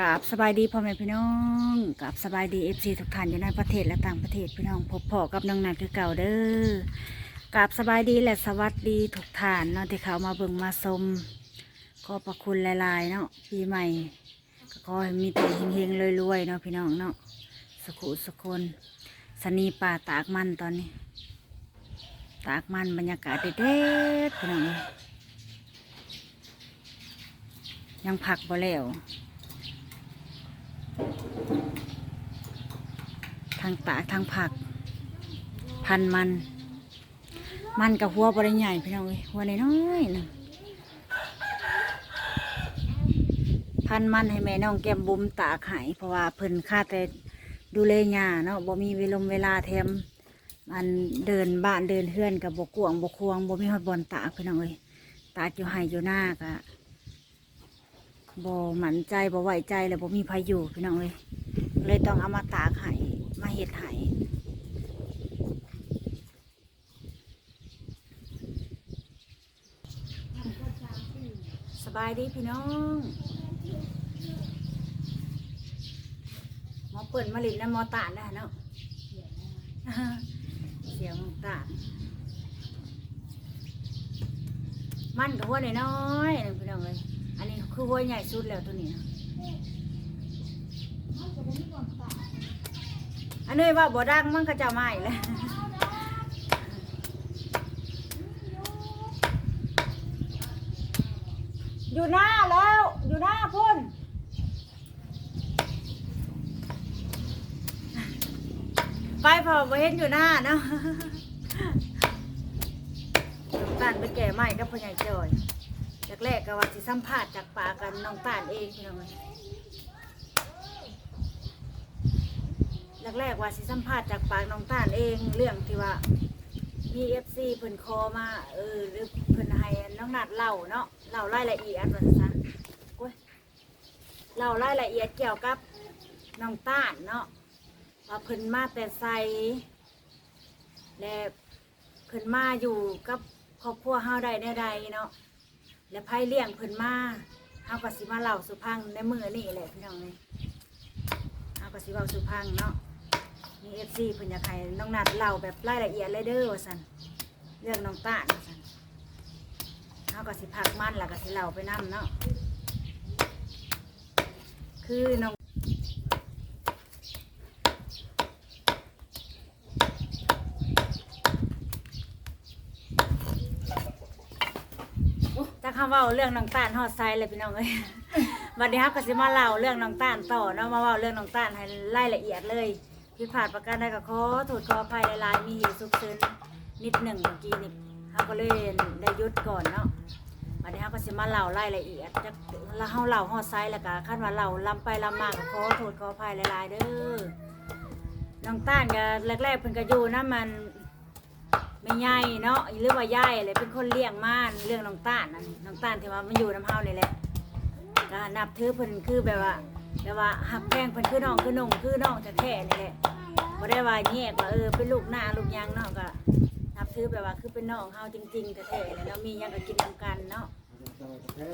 กับสบายดีพ่อแม่พี่น้องกับสบายดีเอฟซีทุกท่านอยู่ในประเทศและต่างประเทศพี่น้องพบพ่อกับน้องนัดคือเก่าเด้อกับสบายดีและสวัสดีทุกท่านเนาะที่เขามาเบิ่งมาชมขอบพระคุณหลายๆเนาะปีใหม่ก็ขอให้มีแต่เฮงๆรวยๆเนาะพี่น้องเนาะสุขุสุขคนสนีป่าตากมันตอนนี้ ตากมันบรรยากาศเด็ดๆพี่น้องเอ้ยยังผักบ่แล้ว ทางตากทางผัก พันมัน มันกับหัวบริใหญ่พี่น้องเอ้ยหัวน้อยๆหนึงพันมันให้แม่น้องแก้มบุ้มตากให้เพราะว่าเพิ่นค่าแต่ดูแลหญ้าเนาะบ่มีเวลมเวลาแถมมันเดินบ้านเดินเฮือนกับบกวงบกควงบ่มีฮอดบอลตากพี่น้องเอ้ยตากอยู่ไห้อยู่หน้ากะ บ่หมั่นใจบ่ไหวใจแล้วบ่มีพายุพี่น้องเอ้ยเลยต้องเอามาตากไห้มาเห็ดไห้สบายดีพี่น้องหมอเปิดมาลินนะหมอตานนะเนาะเสียงตานมันกับหัวน้อยๆพี่น้องเลย อันนี้คือหัวใหญ่สุดแล้วตัวนี้นะอันนี้ว่าบ่ดังมันก็จะไม่แหล้วอยู่หน้าแล้ว อยู่หน้าพุ่นไปพอบ่เห็นอยู่หน้าเนาะน้องตาลไปแก่ใหม่กับพ่อใหญ่จอย แรกก็ว่าสิสัมภาษณ์จากปากกันน้องตาลเองพี่น้องเอ้ยแรกๆว่าสิสัมภาษณ์จากปากน้องต้านเองเรื่องที่ว่ามีเอฟซีเพิ่นคอมาเออหรือเพิ่นให้น้องนัดเล่าเนาะเล่ารายละเอียดว่าซะโอ้ยเล่ารายละเอียดเกี่ยวกับน้องต้านเนาะว่าเพิ่นมาแต่ใส่และเพิ่นมาอยู่กับครอบครัวเฮาได้แนวใดเนาะ และไพ่เลี้ยงเพิ่นมาเฮาก็สิมาเล่าสุพังในมือนี่แหละพี่น้องเลยเฮาก็สิเว้าสุพังเนาะมีเอฟซีเพิ่นอยากให้น้องนัดเล่าแบบรายละเอียดเลยเด้อว่าซั่นเรื่องน้องตาว่าซั่นเฮาก็สิพักมันแล้วก็สิเล่าไปนํเนาะคือน้องจะคำ เว่าเรื่องน้องต้าลฮอดไซเลยพี่น้องเอ้ยวันนี้ครับก็สิมาเล่าเรื่องน้องต้านต่อเนาะมาเล่าเรื่องน้องต้านให้รายละเอียดเลยผิดพลาดประการใดก็ขอโทษขออภัยหลายๆมีเหตุสุกเซินนิดหนึ่งเมื่อกี้นี่เขาก็เลยได้ยุดก่อนเนาะวันนี้เขาก็สิมาเล่ารายละเอียดจะแล้วเขาเล่าฮอดไซแล้วก็ขั้นว่าเล่าลำไปลำมาก็ขอโทษขออภัยหลายๆเด้อน้องต้านก็แรกๆเพิ่นก็อยู่นะมัน ไม่ใหญ่เนาะหรือว่าย่ายอะไรเป็นคนเลี้ยงม่านเรื่องน้องต้านนั่นน้องต้านที่ว่ามันอยู่น้ำเฮานี่แหละก็นับถือเพิ่นคือแบบว่าแบบว่าหักแพงเพิ่นคือน้องคือน้องคือน้องแท้ๆนี่แหละบ่ได้ว่าแยกว่าเออเป็นลูกหน้าลูกหยังเนาะก็นับถือแบบว่าคือเป็นน้องเฮาจริงๆแท้ๆเลยเนาะมีหยังก็กินนํกันเนาะแม่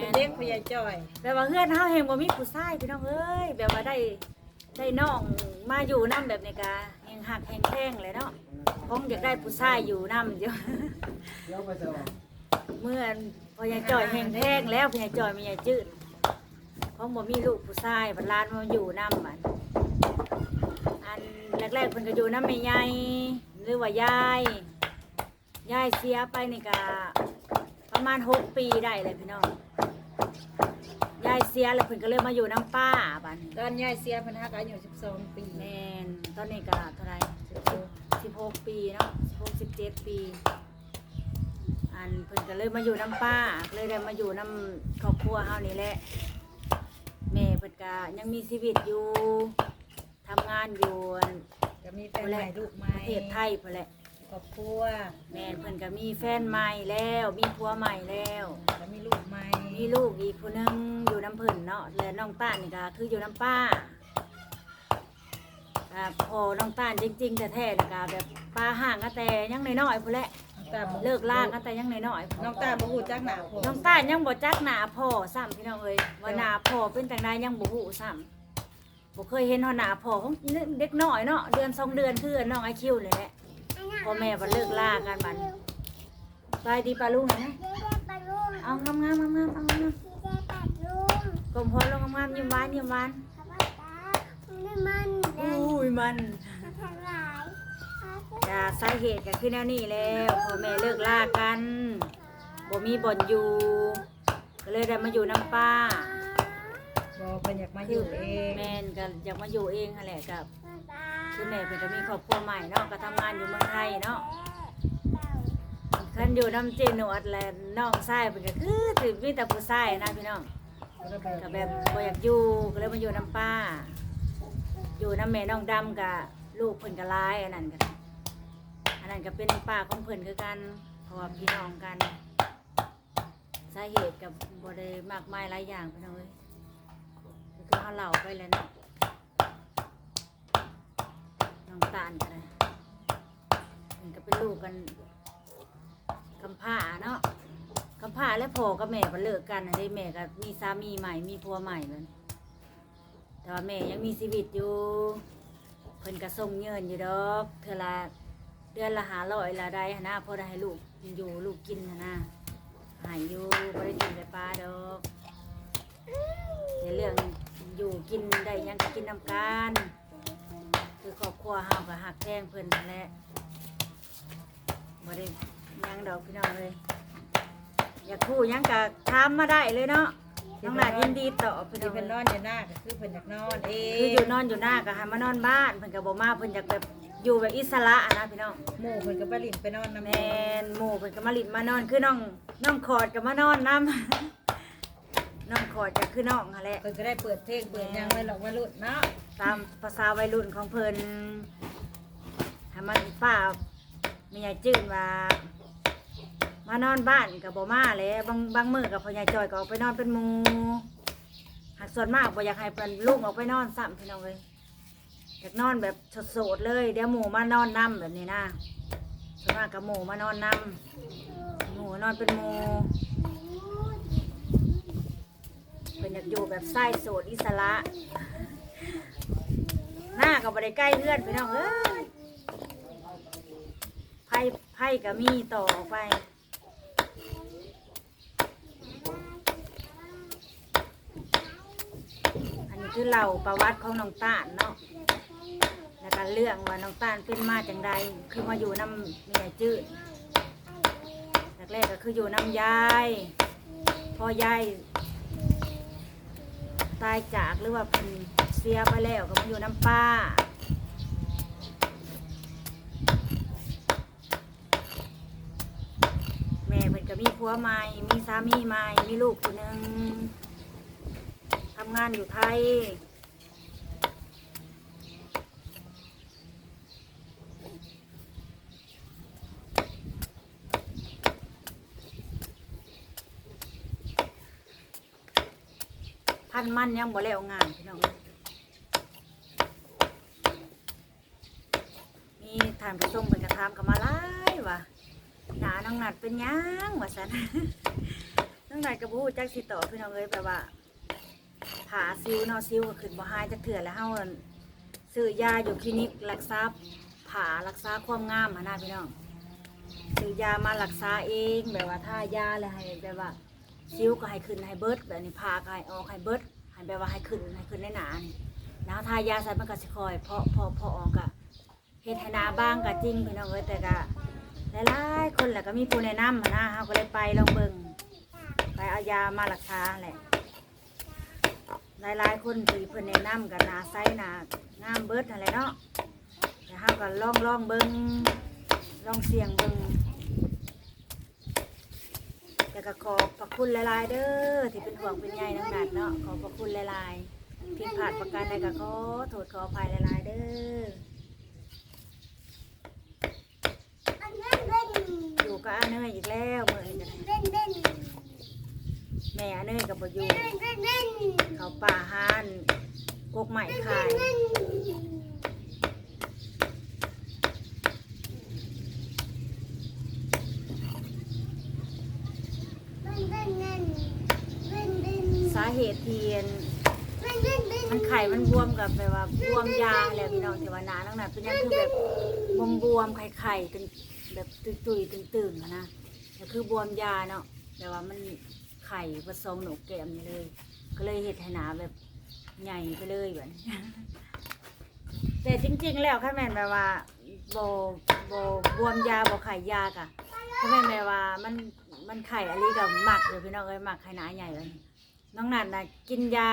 เป็นนเด็กพยาจอยแบบว่าเฮือนเฮาแฮงบ่มีผู้ชายพี่น้องเอ้ยแบบว่าได้ได้น้องมาอยู่นํแบบนี้ก็แฮงหักแฮงแพงเลยเนาะ คงอยากได้ผู้ชายอยู่นํอยู่เมื่อพอยายจ่อยแห้งแท่งแล้วพอยายจ่อยมียายจืดเพราะบ่มีลูกผู้ชายบัดหลานมาอยู่น้ำมันอันแรกๆเพิ่นก็อยู่น้ำแม่ยายหรือว่ายายยายเสียไปนี่ก็ประมาณหกปีได้เลยพี่น้องยายเสียแล้วเพิ่นก็เลยมาอยู่น้ำป้าบัดนี้ตอนยายเสียเพันหักอายุ12 ปีแม่นตอนนี้ก็เท่าไหรสิบ หกปีเนาะสิบหกสิบเจ็ดปี อันเพิ่นก็เลยมาอยู่น้ำป้า เลยได้มาอยู่น้ำครอบครัวเฮานี่แหละแม่เพิ่นก็ยังมีชีวิตอยู่ทำงานอยู่อันก็มีแฟนใหม่ลูกใหปม่ระเทศไทยพุ่นแหละ ครอบครัวแม่เพิ่นก็มีแฟนใหม่แล้ว มีผัวใหม่แล้ว ก็มีลูกใหม่มีลูกอีกคนนึงอยู่น้ำเพิ่นเนาะและน้องต้านนี่ก็คืออยู่น้ำป้า อ่าพอน้องต้านจริงๆแท้ๆนี่ก็แบบป้าห่างก็แต่ยังน้อยๆพุ่นแหละตตาบ่เลิกลากันแต่ยังน้อยๆ น้องตาบ่ฮู้จักหน้าพ่อน้องตาลยังบ่จักหน้าพ่อซ้ำพี่น้องเอ้ยว่าหน้าพ่อเป็นจังไดยังบ่ฮู้ซ้ำบ่เคยเห็นเฮาหน้าพ่อของเด็กน้อยเนาะเดือนสองเดือนคือน้องไอคิวนี่แหละพ่อแม่บ่เลิกลากันบัดไปดีปลาลุงนะเอางามๆงามๆเอางามๆกลมพอลงงามๆยิ้มหวานยิ้มหวานอุ้ ยมันจ้าสาเหตุก็คือแนวนี้แล้วพ่อแม่เลิกลากันบ่มีบ่อนอยู่ก็เลยได้มาอยู่น้ำป้าบ่เพิ่นอยากมาอยู่เองแม่นก็อยากมาอยู่เองนั่นแหละกับคือแม่เพิ่นก็มีครอบครัวใหม่เนาะก็ทำงานอยู่เมืองไทยเนาะคันอยู่น้ำเจนวดและน้องชายเพิ่นก็คือสิมีแต่ผู้ชายนะพี่น้องก็แบบก็แบบบ่อยากอยู่ก็เลยมาอยู่น้ำป้า อยู่น้ำแม่น้องดำกับลูกเพิ่นก็หลายอันนั้นก็อันนั้นก็เป็นป้าของเพิ่นคือกันเพราะว่าพี่น้องกันสาเหตุกับบ่ได้มากมายหลายอย่างพี่น้องเอ้ยก็คือเฮาเหล่าไปแล้วเนาะน้องตาลก็ได้เพิ่นก็เป็นลูกกันกำพร้าเนาะกำพร้าและพ่อกับแม่ก็เลิกกันอันนี้แม่ก็มีสามีใหม่มีผัวใหม่เลย แต่ว่าแม่ยังมีชีวิตอยู่เพิ่นก็ส่งเงินอยู่ดอกเทื่อละเดือนละหาร้อยละได้หั้นะพอได้ให้ลูกอยู่ลูกกินหั้นะหายอยู่บ่ได้กินแต่ปลาดอกในเรื่องอยู่กินได้ยังก็กินนำกันคือครอบครัวเฮาก็หักแพงเพิ่นนั่นแหละบ่ได้ยังดอกพี่น้องเลยอยากพูดยังก็ถามมาได้เลยเนาะ น้องหลานยินดีตอบพี่น้ที่องเพิ่นนเอ้อยนอยู่หน้าก็คือเพิ่นอยากนอนเอคืองอยู่นอนอยู่หน้าก็ให้มานอนบ้านเพิ่นก็บ่มาเพิ่นอยากแบบอยู่แบบอิสระอะนะพี่น้องหมู่เพิ่นก็ไปลิ้นไปนอนนำแม่นหมู่เพิ่นก็มาลิดมานอนคือน้องน้องขอดก็มานอนนํน้องขอดก็คือน้องหั่นแหละ เพิ่นก็ได้เปิดเพลงเปิดหยังไว้หรอกว่ารุ่นเนาะตามภาษาวัยรุ่นของเพิ่นให้มันป้ามียายจื้นว่า มานอนบ้านก็บ่มาแหล้วบางบางมือก็พ่อยายจอยก็ออกไปนอนเป็นหมูหากส่วนมากบ่อยากให้เพิ่นลูกออกไปนอนซ้ำพี่น้องเอ้ยอยากนอนแบบโสดๆเลยเดี๋ยวหมูมานอนนํแบบนี้นะส่วนมากกับหมูมานอนนํหมูนอนเป็นหมูเป็นอยากอยู่แบบไส้โสดอิสระ หน้ากับบริใกล้เพื่อนไปน้องเอ้ยไพ่ไพ่กับมีต่อไป อันนี้ คือเราประวัติของน้องต้าลเนาะแล้วก็เรื่องว่าน้องต้าลเป็นมาจังใดคือมาอยู่น้ำเมียจืดแรกๆก็คืออยู่น้ำยายพ่อยายตายจากหรือว่าเพิ่นเสียไปแล้วก็มาอยู่น้ำป้าแม่เพิ่นก็มีผัวใหม่มีสามีใหม่มีลูกคนหนึ่งำงานอยู่ไทยพันมันยังบ่แล้วงานพี่น้องมีทานผู้ชมเป็นกระทำกับมาหลายว่ะหนาน้องนัดเป็นยังว่าสันน้องนัดกับผู้จักสิต่อพี่น้องเอ้ยแบบว่าาซิวเนอซิวก็ขึ้นบ่หายจักเถื่อแล้วเฮานั่นซื้อยาอยู่คลินิกรักษาผ่ารักษาความงามหนนะพี่น้องซื้อยามารักษาเองแบบว่าถ้ายาแล้วให้แบบว่าซิวก็ให้ขึ้นให้เบิดแบบนี้พาก็ให้ออกให้เบิดให้แบบว่าให้ขึ้นให้ขึ้นในหนานี่แล้วทายาใส่มันก็สิคอยเพราะเพาะเพาะออกกะเฮ็ดให้หนาบ้างก็จริงพี่น้องเอ้ยแต่ก็หลายๆคนแหละก็มีผู้แนะนำหั้นนะเฮาก็เลยไปลองเบิ่งไปเอายามารักษาแหละ หลายๆ คนที่เพิ่นแนะนำกันนาใสหนางามเบิดนั่นแหละเนาะแต่เฮาก็ลองลองเบิ่งลองเสี่ยงเบิ่งแต่ก็ขอบพระคุณหลาย ๆ เด้อที่เป็นห่วงเป็นใยน้องนัดเนาะขอบพระคุณหลายๆผิดพลาดประการใดก็ขอโทษขออภัยหลาย ๆ เด้ออยู่กับอาเนยอีกแล้วเมื่อนี้ก็ได้ แม่เนยกับประยูเขาป่าฮานกกใหม่ข่ยสาเหตุเทียนมันไข่มันบวมกับแบบว่าบวมยาแหละพี่น้องเทวนาตั้งแต่เป็นยังคือแบบบวมบวมไข่ไข่ตึงแบบตุยตึงตึงนะแต่คือบวมยาเนาะแต่ว่ามัน ไข่ผสมหนูแก้มนี่เลย ก็เลยเห็ดให้หนาแบบใหญ่ไปเลยแบบนี้แต่จริง ๆ แล้วค่ะแม่นแบบว่าโบโบบวมยาบไข่ยากะค่ะแม่นแบบว่ามันมันไข่อะไรกับหมักเลยพี่น้องเอ้ยหมักไข่หนาใหญ่เลยน้องนันนะกินยา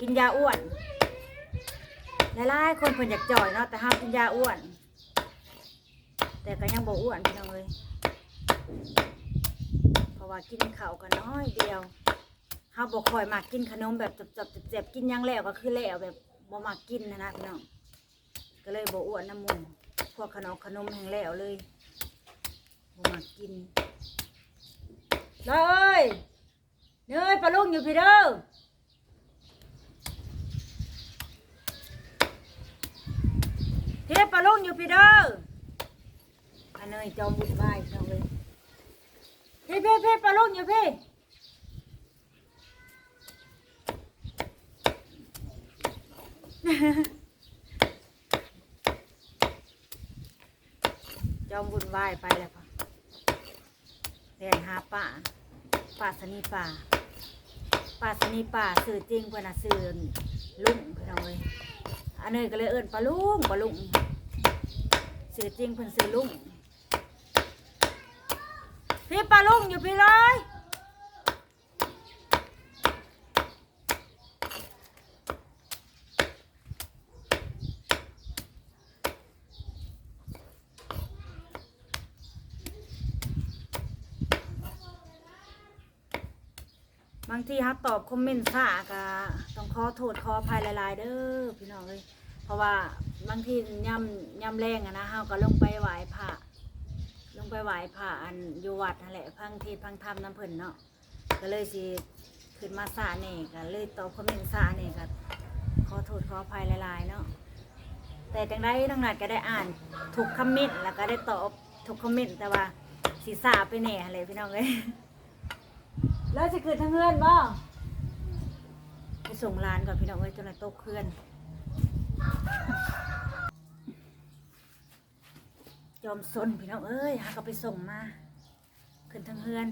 กินยาอ้วนหลายๆคนเพิ่นอยากจ่อยเนาะแต่ห้ามกินยาอ้วน แต่ก็ยังบ่อ้วนพี่น้องเอ้ย ราะว่ากินข้าวก็น้อยเดียวเฮาบ่ค่อยมักกินขนมแบบจับๆเจ็บๆกินหยังแล้วก็คือแล้วแบบบ่มักกินนะนะพี่น้องก็เลยบอ้วนน้ำมูพวกขนมขนมแห้งแล้วเลยบมากินเลยเนยปลาลุงอยู่พี่เด้อพี่ปลาลุงอยู่พี่เด้ออันเนยจอมบุญไหว้น้องเลย พี่พี่พี่ปลาลุงอยู่พี่จอมบุญไหวไปแล้วค่ะเรียนหาป่าป่าสนีป่าป่าสนีป่าสื่อจริงเพื่อนะสื่อลุงพี่น้องเลยอันนี้ก็เลยเอิ้นปลาลุงปลาลุงสื่อจริงเพื่อนสื่อลุง พี่ปลาลุงอยู่พี่เลยบางทีฮัตตอบคอมเมนต์ซ่ากะต้องขอโทษขออภัยหลายๆเด้อพี่น้องเลยเพราะว่าบางทีย่ำย่ำแรงอะนะเฮาก็ลงไปไหว้พระ ลงไปไหว้พระอันอยู่วัดนั่นแหละพังเทศพังธรรมน้ำเพิ่นเนาะก็เลยสิขึ้นมาซ่าเน่ก็เลยตอบคอมเมนต์ซ่าเน่ก็ขอโทษขออภัยหลายๆเนาะแต่จังได้ทั้งนั้นก็ได้อ่านถูกคอมเมนต์แล้วก็ได้ตอบถูกคอมเมนต์แต่ว่าสีสาไปแหน่เลยพี่น้องเลยแล้วจะคืนทั้งเพื่อนบ่ไปส่งร้านก่อนพี่น้องเอ้ยจนละโต๊ะเคลื่อน จอมซนพี่น้องเอ้ยหาก็ไปส่งมา ขึ้นทั้งเฮือน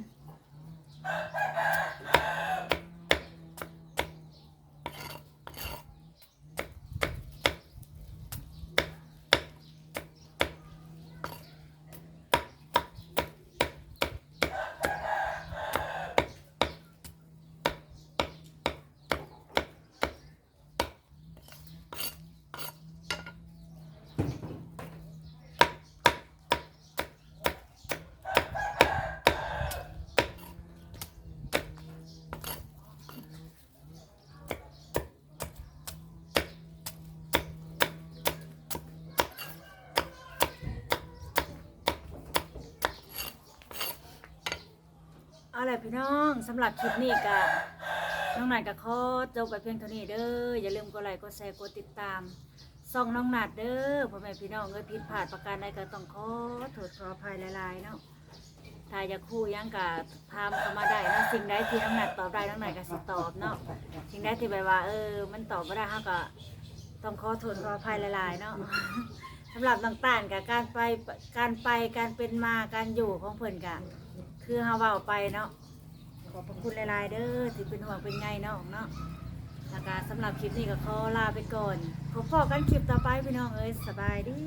เอาล่ะพี่น้องสำหรับคลิปนี้ก็น้องหนัดกับขอจบไปเพียงเท่านี้เด้ออย่าลืมกดไลค์กดแชร์กดติดตามส่องน้องหนัดเด้อพ่อแม่พี่น้องเอ้ยผิดพลาดประการใดก็ต้องขอโทษขออภัยหลายๆเนาะถ้าอยากคู่ยังก็ถามเข้ามาได้เนาะสิ่งใดที่น้องหนัดตอบได้น้องหนัดก็สิตอบเนาะสิ่งใดที่แบบว่า เออ มันตอบไม่ได้เฮาก็ต้องขอโทษขออภัยหลายๆเนาะสำหรับต่างๆกับการไปการไปการเป็นมาการอยู่ของเพิ่อนกะ คือเฮาเว้าไปเนาะขอบคุณหลายๆเด้อที่เป็นห่วงเป็นไงเนาะเนาะแล้วก็สำหรับคลิปนี้ก็ขอลาไปก่อนพบพอกันคลิปต่อไปพี่น้องเอ้ยสบายดี